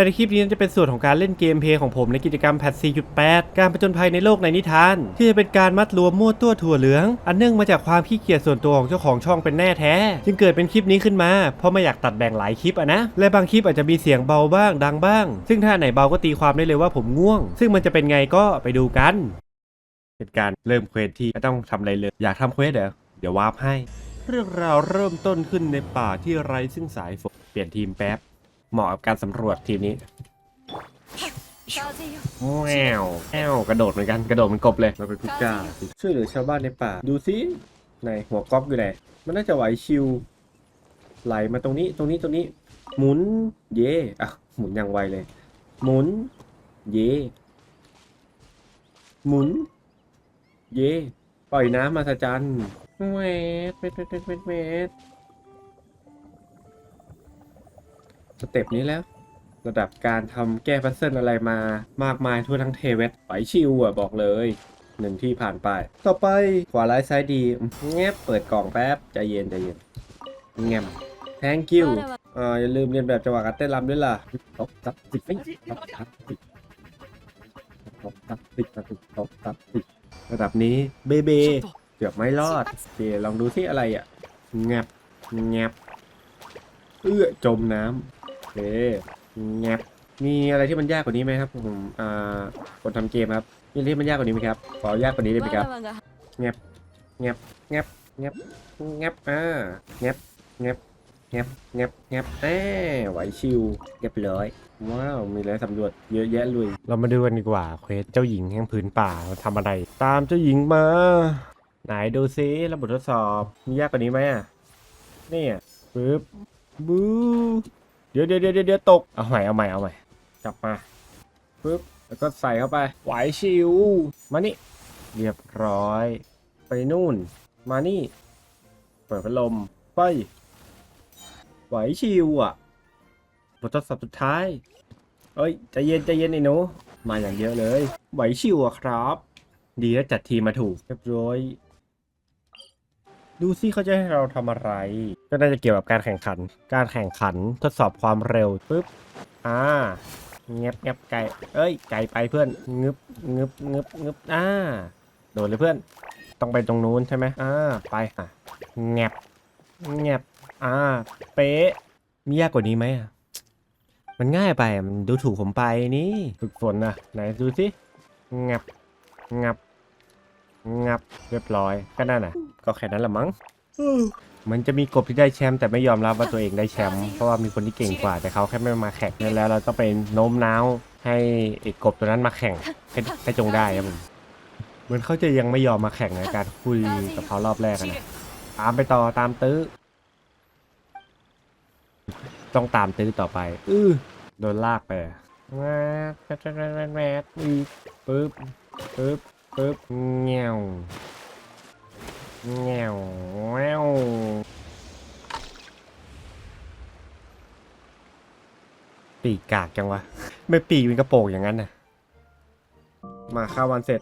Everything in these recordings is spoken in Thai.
ภายในคลิปนี้จะเป็นส่วนของการเล่นเกมเพลย์ของผมในกิจกรรมแพท 4.8 การผจญภัยในโลกในนิทาน ที่จะเป็นการมัดรวมมั่วตัวถั่วเหลือง อันเนื่องมาจากความขี้เกียจส่วนตัวของเจ้าของช่องเป็นแน่แท้ จึงเกิดเป็นคลิปนี้ขึ้นมา เพราะไม่อยากตัดแบ่งหลายคลิปอะนะ และบางคลิปอาจจะมีเสียงเบาบ้างดังบ้าง ซึ่งถ้าไหนเบาก็ตีความได้เลยว่าผมง่วง ซึ่งมันจะเป็นไงก็ไปดูกันเป็นการเริ่มเควสที่ไม่ต้องทำอะไรเลย อยากทำเควสเหรอเดี๋ยววาร์ปให้ เรื่องราวเริ่มต้นขึ้นในป่าที่ไร้ซึ่งสายฝนเปลี่ยนทีมแป๊บ เหมาะกับการสำรวจทีมนี้แมวแมวกระโดดเหมือนกันกระโดดเหมันกบเลยเราเป็นผู้กล้าช่วยเหลือชาวบ้านในป่า ดูสิไหนหัวก๊อฟอยู่ไหนมันน่าจะไหวชิวไหลมาตรงนี้ตรงนี้ตรงนี้ หมุนเย่อะหมุนอย่างไวเลย หมุน เย่หมุน เย่ปล่อยน้ำมาสจันแวดเวดเวดเวดเวด สเต็ปนี้แล้ว ระดับการทำแก้พัซเซิลอะไรมามากมายทั่วทั้งเทเวตไหวชิวอะบอกเลยหนึ่งที่ผ่านไป ต่อไปขวาร้ายซ้ายดีแงบเปิดกล่องแป๊บใจเย็นใจเย็นแงม thank you อ่าอย่าลืมเรียนแบบจังหวะการเต้นรำด้วยล่ะตบตับติดไม่ตบตับติดตบตับติดตบตับติดระดับนี้เบเบเกือบไม่รอดโอเคลองดูที่อะไรอะแงบแงบเอื้อจมน้ำ เคแงบมีอะไรที่มันยากกว่านี้ไหมครับผมอ่าคนทำเกมครับมีอะไรที่มันยากกว่านี้ไหมครับขอยากกว่านี้ได้ไหมครับแงบแงบแงบแงบแงบอ่าแงบแงบแงบแงบแงบเอ้ไหวชิวเรียบร้อยว้าว มีอะไรสำรวจเยอะแยะเลย เรามาดูกันดีกว่า เควสเจ้าหญิงแห่งผืนป่าทำอะไร ตามเจ้าหญิงมา ไหนดูซิระบบทดสอบ มียากกว่านี้ไหมอะนี่อะปึ๊บบู เดี๋ยวเดี๋ยวเดี๋ยวเดี๋ยวตก เอาใหม่เอาใหม่เอาใหม่กลับมาปึ๊บแล้วก็ใส่เข้าไปไหวชิว มานี่ เรียบร้อย ไปนู่น มานี่ เปิดพัดลม ไป ไหวชิวอะบททดสอบสุดท้าย เอ้ยใจเย็นใจเย็นไอ้หนู มาอย่างเยอะเลย ไหวชิวอะครับ ดีแล้วจัดทีมมาถูก เรียบร้อย ดูซิเขาจะให้เราทำอะไร ก็น่าจะเกี่ยวกับการแข่งขัน การแข่งขันทดสอบความเร็วปุ๊บ อ่าเงียบเงียบไกลเอ้ย ไกลไปเพื่อน งึบงึบงึบงึบอ่า โดนเลยเพื่อน ต้องไปตรงนู้นใช่ไหมอ่า ไปอะแงบแงบอ่า เป๊ะ มียากกว่านี้ไหมอะ มันง่ายไปมันดูถูกผมไปนี่ ฝึกฝนอะ ไหนดูสิเงับเงับ งับเรียบร้อยก็นั่นน่ะ ก็แค่นั้นแหละมั้งมันจะมีกบที่ได้แชมป์แต่ไม่ยอมรับว่าตัวเองได้แชมป์เพราะว่ามีคนที่เก่งกว่าแต่เขาแค่ไม่มาแข่งนั่นแล้วเราต้องไปโน้มน้าวให้ไอ้กบตัวนั้นมาแข่งให้ให้จงได้ครับผมเหมือนเขาจะยังไม่ยอมมาแข่งในการคุยกับเขารอบแรกอะนะตามไปต่อตามตื้อ ต้องตามตื้อต่อไป อื้อโดนลากไปแวดแวดแวดแวดแวดอีกปึ๊บปึ๊บ ปึ๊บเงี้ยวเงี้ยวแววปีกกากจังวะ ไม่ปีกเป็นกระโปรงอย่างนั้นนะมาเข้าวันเสร็จ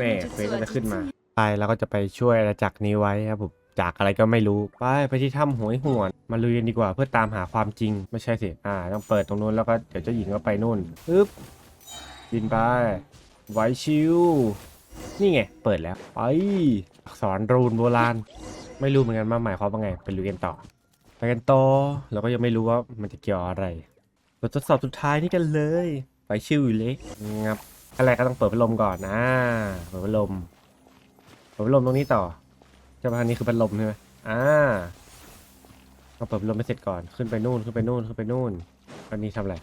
แม่เฟซก็จะขึ้นมา ไปแล้วก็จะไปช่วยอาณาจักรนี้ไว้ครับผมจากอะไรก็ไม่รู้ ไปไปที่ถ้ำหวยหวน มาลุยกันดีกว่าเพื่อตามหาความจริง ไม่ใช่สิอ่า ต้องเปิดตรงนู้นแล้วก็เดี๋ยวเจ้าหญิงก็ไปนู่นปึ๊บบินไปไวชิว นี่ไง เปิดแล้ว ไปอักษรรูนโบราณ ไม่รู้เหมือนกันว่าหมายความว่าไง ไปลุยกันต่อ ไปกันต่อเราก็ยังไม่รู้ว่ามันจะเกี่ยวอะไรบททดสอบสุดท้ายนี่กันเลย ไปชิวอยู่เลยงับอะไรก็ต้องเปิดพัดลมก่อนนะเปิดพัดลม เปิดพัดลมตรงนี้ต่อเจ้าบ้านนี้คือพัดลมใช่ไหมอ่าต้องเปิดพัดลมไปเสร็จก่อน ขึ้นไปนู่น ขึ้นไปนู่น ขึ้นไปนู่น อันนี้ทำอะไร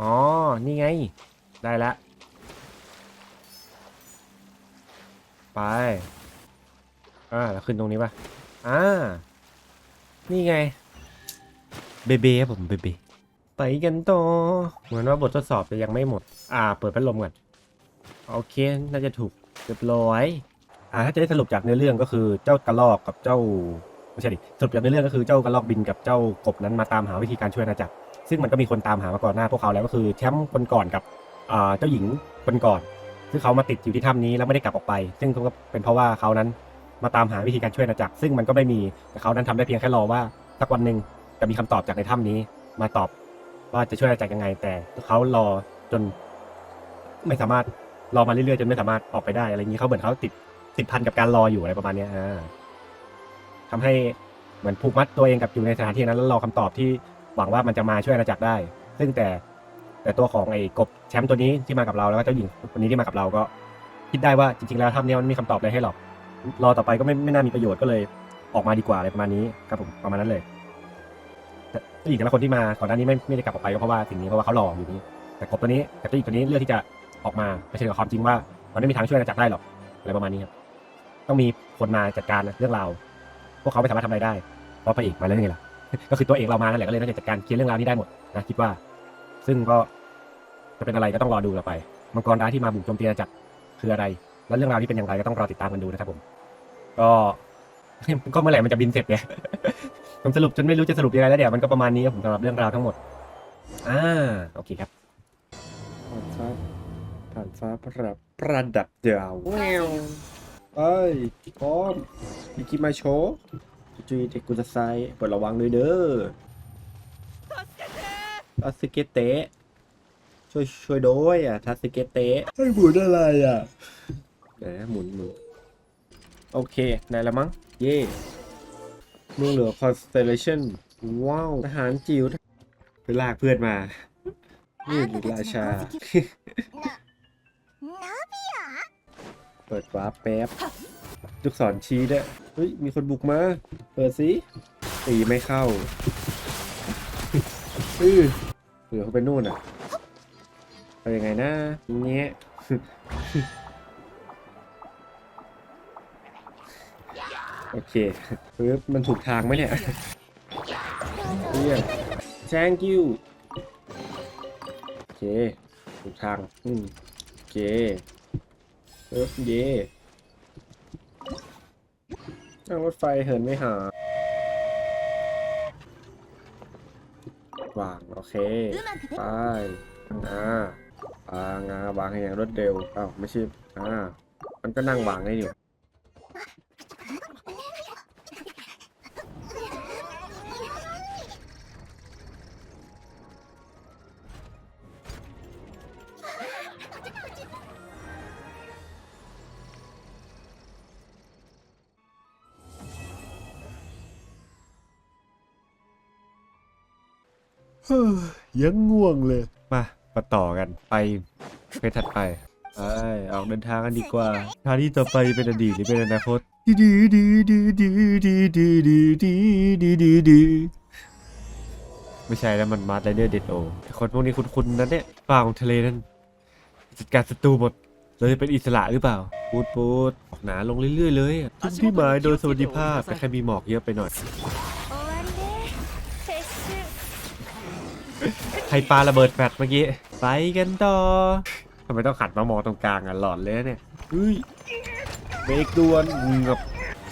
อ๋อ นี่ไง ได้ละไป อ่าแล้วขึ้นตรงนี้ป่ะ อ่า นี่ไง เบเบ้ครับผมเบเบ้ไปกันต่อ เหมือนว่าบททดสอบจะยังไม่หมด อ่า เปิดพัดลมก่อน โอเค น่าจะถูกเรียบร้อย อ่า ถ้าจะได้สรุปจากเนื้อเรื่องก็คือเจ้ากระรอกกับเจ้าไม่ใช่ดิ สรุปจากเนื้อเรื่องก็คือเจ้ากระรอกบินกับเจ้ากบนั้นมาตามหาวิธีการช่วยอาณาจักรซึ่งมันก็มีคนตามหามาก่อนหน้าพวกเขาแล้วก็คือแชมป์คนก่อนกับอ่า เจ้าหญิงคนก่อนซึ่งเขามาติดอยู่ที่ถ้ำนี้แล้วไม่ได้กลับออกไป ซึ่งก็เป็นเพราะว่าเขานั้นมาตามหาวิธีการช่วยอาจักรซึ่งมันก็ไม่มีแต่เขานั้นทำได้เพียงแค่รอว่าสักวันหนึ่งจะมีคำตอบจากในถ้ำนี้ มาตอบว่าจะช่วยอาจักรยังไง แต่เขารอจน ไม่สามารถรอมาเรื่อยๆจนไม่สามารถออกไปได้อะไรอย่างนี้เขาเหมือนเขาติดติดพันกับการรออยู่อะไรประมาณนี้อ่าทำให้เหมือนผูกมัดตัวเองกับอยู่ในสถานที่นั้นแล้วรอคำตอบที่หวังว่ามันจะมาช่วยอาจักรได้ ซึ่งแต่ แต่ตัวของไอ้กบแชมป์ตัวนี้ที่มากับเราแล้วก็เจ้าหญิงคนนี้ที่มากับเราก็คิดได้ว่าจริงๆแล้วถ้ำนี้มันมีคำตอบอะไรให้หรอกรอต่อไปก็ไม่ไม่น่ามีประโยชน์ก็เลยออกมาดีกว่าอะไรประมาณนี้ครับผมประมาณนั้นเลยแต่ผู้หญิงแต่ละคนที่มาก่อนหน้านี้ไม่ไม่ได้กลับออกไปก็เพราะว่าสิ่งนี้เพราะว่าเขารอกอยู่นี้ แต่กบตัวนี้แต่ผู้าหญิงตัวนี้เลือกที่จะออกมาเผชิญกับความจริงว่ามันไม่มีทางช่วยอาณาจักได้หรอกอะไรประมาณนี้ครับต้องมีคนมาจัดการเรื่องราวพวกเขาไม่สามารถทำอะไรได้เพราะพระเอกมาแล้วไงล่ะก็คือตัวเอกเรามานั่นแหละก็เลยน่าจะจัดการเคลียร์เรื่องราวนี้ได้หมดนะคิดว่า ซึ่งก็จะเป็นอะไรก็ต้องรอดูต่อไป มังกรร้ายที่มาบุกโจมตีอาณาจักรคืออะไร แล้วเรื่องราวที่เป็นอย่างไรก็ต้องรอติดตามกันดูนะครับผม ก็ก็เมื่อไหร่มันจะบินเสร็จเนี่ยผมสรุปจนไม่รู้จะสรุปยังไงแล้วเดี๋ยวมันก็ประมาณนี้ครับผมสำหรับเรื่องราวทั้งหมด อ่า โอเคครับผ่านฟ้าผ่านฟ้าประดับประดับดาวแววเอ้ยพร้อมอีกิมาโชว์จุยเทกุจะไซเปิดระวังด้วยเด้อ ทัสเกเตะช่วยช่วยด้วยอะทัสเกเตะให้หมุนอะไรอะเดี๋ยวนะหมุนหมุนโอเคไหนละมั้ง เย่เมืองเหลือ constellation ว้าว ทหารจิ๋วไปลากเพื่อนมานี่หรือราชา เปิดวาร์ปแป๊บลูกศรชี้ด้วยเฮ้ย มีคนบุกมา เปิดสิตีไม่เข้า อือเหลือเขาไปนู่นอะไปยังไงนะเงี้ยโอเคปึ๊บมันถูกทางไหมเนี่ยเรียก thank you โอเค ถูกทาง อืมโอเคเออเย่นั่งรถไฟเหินไม่หา วาง โอเค ไปงาปางาวางให้อย่างรวดเร็วอ้าวไม่ใช่อ่ามันก็นั่งวางได้อยู่ ยังง่วงเลย มามาต่อกันไปเพจถัดไปไปออกเดินทางกันดีกว่าทางที่ต่อไปเป็นอดีตหรือเป็นอนาคตดีดีดีดีดีดีดีดีดีดีดีดีไม่ใช่แล้วมันมาร์ไรเดอร์เดดโอแต่คนพวกนี้คุ้นๆนั้นเนี่ยป่าของทะเลนั่นจัดการศัตรูหมดเราจะเป็นอิสระหรือเปล่าปูดปูดออกหนาลงเรื่อยๆเลยอะทุกที่หมายโดยสวัสดิภาพแต่แค่มีหมอกเยอะไปหน่อย ใครปาระเบิดแฟดเมื่อกี้ไปกันต่อทำไมต้องขัดมามองตรงกลางอะหลอนเลยเนี่ยเฮ้ยเบรกด่วนกับ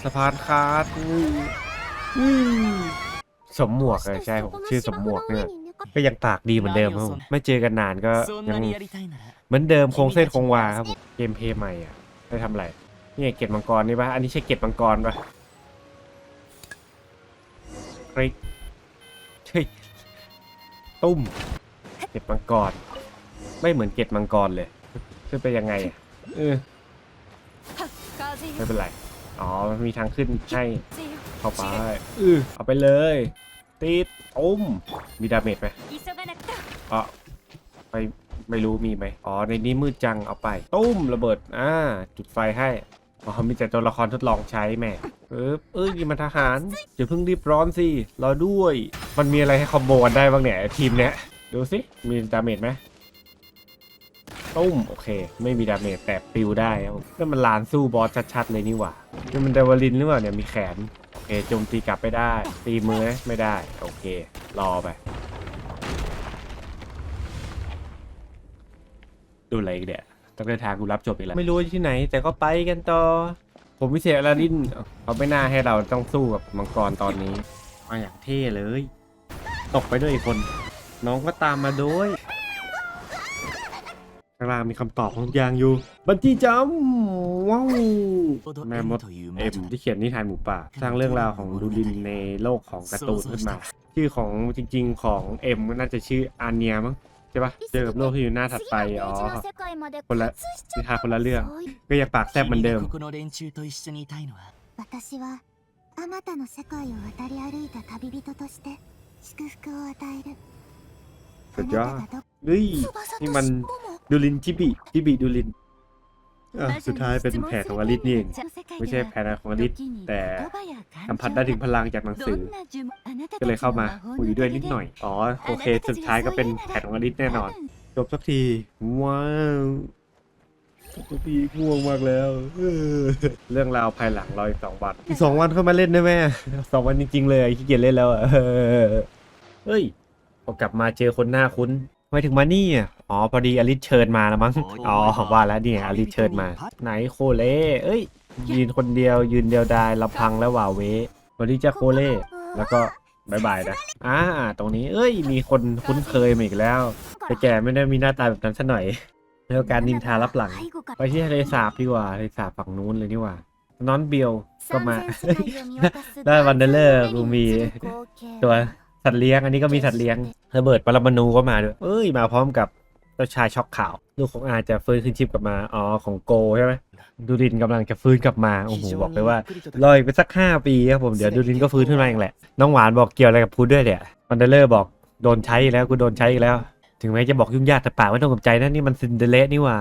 สะพานคาร์ดสมหมวกเออใช่ผมชื่อสมหมวกเนี่ยก็ยังปากดีเหมือนเดิมครับผมไม่เจอกันนานก็ยังเหมือนเดิมคงเส้นคงวาครับผมเกมเพย์ใหม่อะได้ทำอะไรนี่เกตมังกรนี่ปะอันนี้ใช่เกตมังกรปะคลิก ตุ้ม เก็บมังกร ไม่เหมือนเก็บมังกรเลยขึ้นไปยังไงอะเออไม่เป็นไร อ๋อมันมีทางขึ้นใช่เข้าไปเออเอาไปเลยตีตุ้ม มีดาเมจไหมอ๋อไปไม่รู้มีไหมอ๋อในนี้มืดจังเอาไป ตุ้มระเบิดอ่าจุดไฟให้ อ๋อมีแต่ตัวละครทดลองใช้แม่เออเอ้ยมันทหารอย่าเพิ่งรีบร้อนสิรอด้วย มันมีอะไรให้คอมโบกันได้บ้างเนี่ยทีมเนี้ยดูสิมีดาเมจไหมตุ้มโอเค ไม่มีดาเมจแต่ปิวได้ครับผมนั่นมันลานสู้บอสชัดๆเลยนี่หว่านี่มันเดวาลินหรือเปล่าเนี่ยมีแขนโอเคโจมตีกลับไปได้ ตีมือไม่ได้ โอเค รอไปดูอะไรอีกเนี่ย ต้อเดินทางกูรับจบอีกแล้ว ไม่รู้ที่ไหน แต่ก็ไปกันต่อ ผมวิเศษอลาดินเขาไม่น่าให้เราต้องสู้กับมังกรตอนนี้ มาอย่างเท่เลย ตกไปด้วยอีกคน น้องก็ตามมาด้วยข้าลางมีคำตอบของทุกอย่างอยู่ บันทีจำว้าวแม่มดเอ็มที่เขียนนิทานหมูป่า สร้างเรื่องราวของดูลินในโลกของกระตูนขึ้นมา ชื่อของจริง ๆ ของเอ็มน่าจะชื่ออาเนียมั้ง ใช่ปะเจอกับโลกที่อยู่หน้าถัดไป อ๋อ คนละนิทานคนละเรื่อง ก็ยังปากแซบเหมือนเดิม ここの連中と一緒にいたいのは私はあまたの世界を渡り歩いた旅人として祝福を与えるสุดยอด あなたが เฮ้ย ど翼 นี่ と มัน 尻尾も ดูลินจิบิจิบิดูลินอ่ะสุดท้ายเป็นแผนของอลิสนี่เองไม่ใช่แผนของอลิสแต่ สัมผัสได้ถึงพลังจากหนังสือ ก็เลยเข้ามาคุยด้วยนิดหน่อย อ๋อ โอเค สุดท้ายก็เป็นแผนของอลิสแน่นอน จบสักที ว้าวจบสักทีง่วงมากแล้วเออเรื่องราวภายหลังรออีกสองวัน อีกสองวันเข้ามาเล่นได้ไหมสองวันจริงๆเลยขี้เกียจเล่นแล้วอะเออเฮ้ยพอกลับมาเจอคนหน้าคุ้นทำไมถึงมานี่อะอ๋อ พอดีอลิสเชิญมาแล้วมั้ง อ๋อว่าแล้วเนี่ยอลิสเชิญมา ไหนโคเล่เอ้ย ยืนคนเดียว ยืนเดียวดายลำพังแล้วหว่าเวสวัสดีจ้าโคเล่แล้วก็บายบายนะอ่าตรงนี้เอ้ย มีคนคุ้นเคยมาอีกแล้ว แต่แกไม่ได้มีหน้าตาแบบนั้นซะหน่อยเรื่องการนินทารับหลัง ไปที่ทะเลสาบดีกว่าทะเลสาบฝั่งนู้นเลยนี่ว่านอนเบียวก็มา ได้วันเดอร์เลอร์กูมีตัวสัตว์เลี้ยง อันนี้ก็มีสัตว์เลี้ยงระเบิดปรมาณูก็มาด้วย เอ้ย มาพร้อมกับ จ้าชายช็อกขาว ลูกของอาจะฟื้นขึ้นชีพกลับมา อ๋อ ของโกใช่ไหมดูดินกำลังจะฟื้นกลับมา โอ้โห บอกเลยว่ารออีกไปสักห้าปีครับผม เดี๋ยวดูดินก็ฟื้นขึ้นมาเองแหละ น้องหวานบอกเกี่ยวอะไรกับพูดด้วยเนี่ยวันเดอร์เลอร์บอกโดนใช้อีกแล้วกูโดนใช้อีกแล้ว ถึงแม้จะบอกยุ่งยากแต่ปากไม่ต้องกับใจนะนี่มันซินเดอเรสนี่หว่า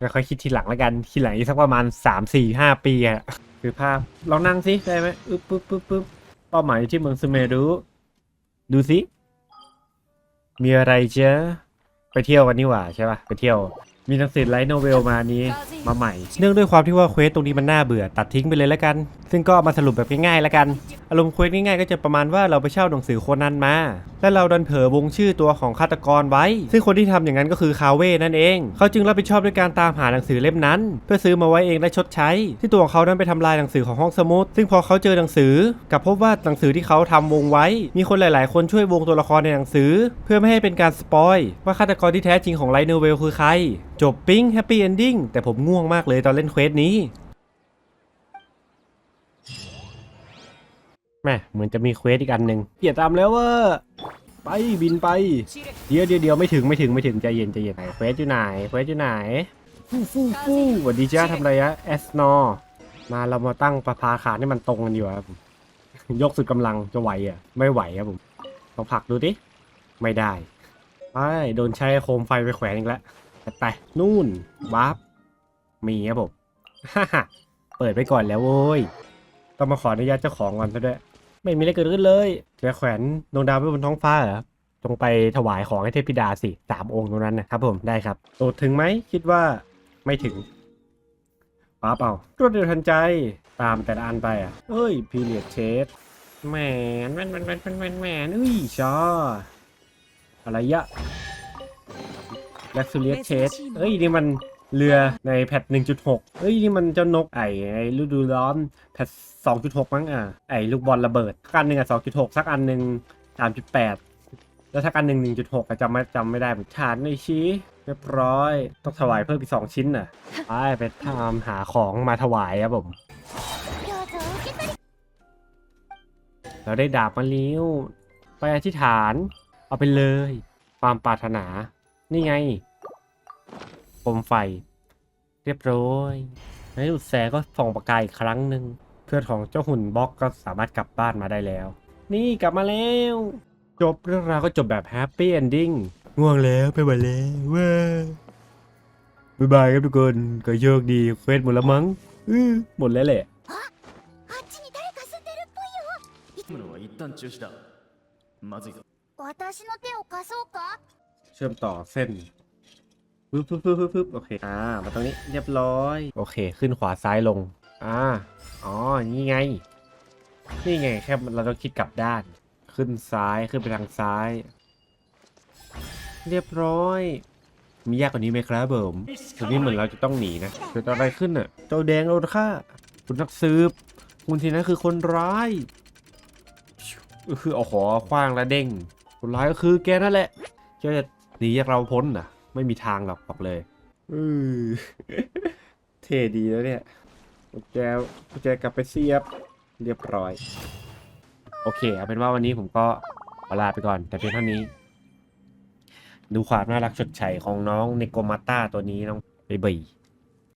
ค่อยๆคิดทีหลังแล้วกันทีหลังอีกสักประมาณ 3 4 5 ปีอะคือภาพลองนั่งสิได้ไหมอึ๊บปึ๊บปึ๊บปึ๊บเป้าหมายอยู่ที่เมืองซูเมรุดูสิมีอะไรเจ้า ไปเที่ยวกันนี่หว่าใช่ป่ะไปเที่ยว มีหนังสือไลท์โนเวลมานี้มาใหม่ เนื่องด้วยความที่ว่าเควสตรงนี้มันน่าเบื่อตัดทิ้งไปเลยแล้วกัน ซึ่งก็มาสรุปแบบง่ายๆแล้วกัน อารมณ์เควสง่ายๆก็จะประมาณว่าเราไปเช่าหนังสือโคนันมา และเราดันเผลอวงชื่อตัวของฆาตกรไว้ ซึ่งคนที่ทำอย่างนั้นก็คือคาเว่นั่นเอง เขาจึงรับผิดชอบด้วยการตามหาหนังสือเล่มนั้น เพื่อซื้อมาไว้เองและชดใช้ ที่ตัวของเขานั้นไปทำลายหนังสือของห้องสมุด ซึ่งพอเขาเจอหนังสือกับพบว่าหนังสือที่เขาทำวงไว้ มีคนหลาย ๆ คนช่วยวงตัวละครในหนังสือ เพื่อไม่ให้เป็นการสปอยว่าฆาตกรที่แท้จริงของไลท์โนเวลคือใคร จบปิ๊งแฮปปี้เอนดิ้งแต่ผมง่วงมากเลยตอนเล่นเควสนี้ แม่เหมือนจะมีเควสอีกอันหนึ่งเกียรตามแล้วว่าไปบินไป เดี๋ยวเดี๋ยวเดี๋ยวไม่ถึงไม่ถึงไม่ถึงใจเย็นใจเย็นไหนเควสอยู่ไหนเควสอยู่ไหนฟู่ฟู่ฟู่วัสดีจ้าทำไรอะเอสนอมาเรามาตั้งประภาขาให้มันตรงกันดีกว่ครับยกสุดกำลังจะไหวอะ ไม่ไหวครับผมลองผลักดูดิไม่ได้ไปโดนใช้โคมไฟไปแขวนอีกแล้วไปนู่นวาร์ปมีครับผมฮ่าฮ่าเปิดไปก่อนแล้วโว้ยต้องมาขออนุญาตเจ้าของก่อนซะด้วย ไม่มีอะไรเกิดขึ้นเลยจะแขวนดวงดาวไว้บนท้องฟ้าเหรอจงไปถวายของให้เทพธิดาสิสามองค์ตรงนั้นนะครับผมได้ครับโตดถึงไหมคิดว่าไม่ถึงป้าเปล่ารวดเร็วทันใจตามแต่ละอันไปอะเอ้ยพีเรียดเชสแหมนแมนแมนแมนแมนแมนแมนเอ้ยชออะไรยะแล็กซูเลียเชสเอ้ยนี่มัน เรือในแพท 1.6เอ้ย นี่มันเจ้านกไอ้ไอ้ฤดูร้อนแพท 2.6 มั้งอะ ไอ้ลูกบอลระเบิดสักอันหนึ่งอะ 2.6 สักอันหนึ่ง3.8 แล้วสักอันหนึ่ง1.6อะจำไม่จำไม่ได้ผมฐานในชี้เรียบร้อย ต้องถวายเพิ่มอีกสองชิ้นน่ะไปไปทำหาของมาถวายครับผม เราได้ดาบมาเลี้ยวไปอธิษฐาน เอาไปเลย ความปรารถนา นี่ไง โคมไฟ เรียบร้อยในอุดแสก็ส่องประกายอีกครั้งหนึ่งเพื่อนของเจ้าหุ่นบล็อกก็สามารถกลับบ้านมาได้แล้ว นี่กลับมาแล้ว จบเรื่องราวก็จบแบบแฮปปี้เอนดิ้งง่วงแล้วไปไหวแล้วว้ยบ๊ายบายครับทุกคนก็โชคดีเฟวสหมดแล้วมั้งอือหมดแล้วแหละเชื่อมต่อเส้น ปึ๊บปึ๊บปึ๊บปึ๊บปึ๊บโอเค อ่า มาตรงนี้เรียบร้อย โอเค ขึ้นขวาซ้ายลง อ่า อ๋อ นี่ไง นี่ไง แค่เราต้องคิดกลับด้าน ขึ้นซ้าย ขึ้นไปทางซ้าย เรียบร้อย มียากกว่านี้ไหมครับผมตอนนี้เหมือนเราจะต้องหนีนะเกิดอะไรขึ้นอะเจ้าแดงโดนฆ่า คุณนักสืบ คุณทีนั้นคือคนร้าย ก็คือเอาขอคว้างและเด้ง คนร้ายก็คือแกนั่นแหละเจ้าจะหนีจากเราพ้นน่ะ ไม่มีทางหรอกบอกเลยอือเท่ดีแล้วเนี่ยกุญแจกุญแจกลับไปเสียบเรียบร้อย โอเคเอาเป็นว่าวันนี้ผมก็ขอลาไปก่อน แต่เพียงเท่านี้ ดูความน่ารักฉดไฉของน้องเนโกมาต้าตัวนี้น้องเบบี